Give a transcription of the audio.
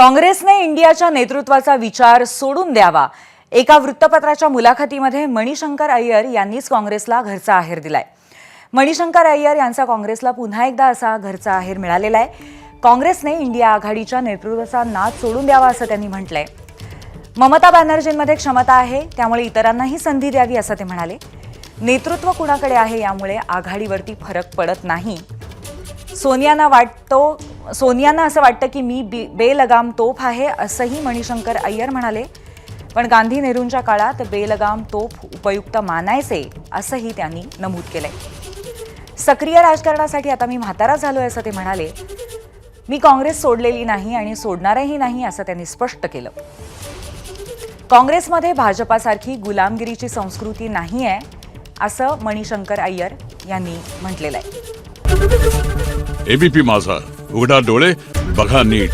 काँग्रेसने इंडियाच्या नेतृत्वाचा विचार सोडून द्यावा. एका वृत्तपत्राच्या मुलाखतीमध्ये मणिशंकर अय्यर यांनीच काँग्रेसला घरचा आहेर दिलाय. मणिशंकर अय्यर यांचा काँग्रेसला पुन्हा एकदा असा घरचा आहेर मिळालेला आहे. काँग्रेसने इंडिया आघाडीच्या नेतृत्वाचा नाद सोडून द्यावा असं त्यांनी म्हटलंय. ममता बॅनर्जींमध्ये क्षमता आहे त्यामुळे इतरांनाही संधी द्यावी असं ते म्हणाले. नेतृत्व कुणाकडे आहे यामुळे आघाडीवरती फरक पडत नाही. सोनियांना वाटतो सोनियांना असं वाटतं की मी बी बेलगाम तोफ आहे असंही मणिशंकर अय्यर म्हणाले. पण गांधी नेहरूंच्या काळात बेलगाम तोफ उपयुक्त मानायचे असंही त्यांनी नमूद केलंय. सक्रिय राजकारणासाठी आता मी म्हातारा झालोय असं ते म्हणाले. मी काँग्रेस सोडलेली नाही आणि सोडणारही नाही असं त्यांनी स्पष्ट केलं. काँग्रेसमध्ये भाजपासारखी गुलामगिरीची संस्कृती नाही आहे असं मणिशंकर अय्यर यांनी म्हटलेलं आहे. एबीपी माझा. उघडा डोळे बघा नीट.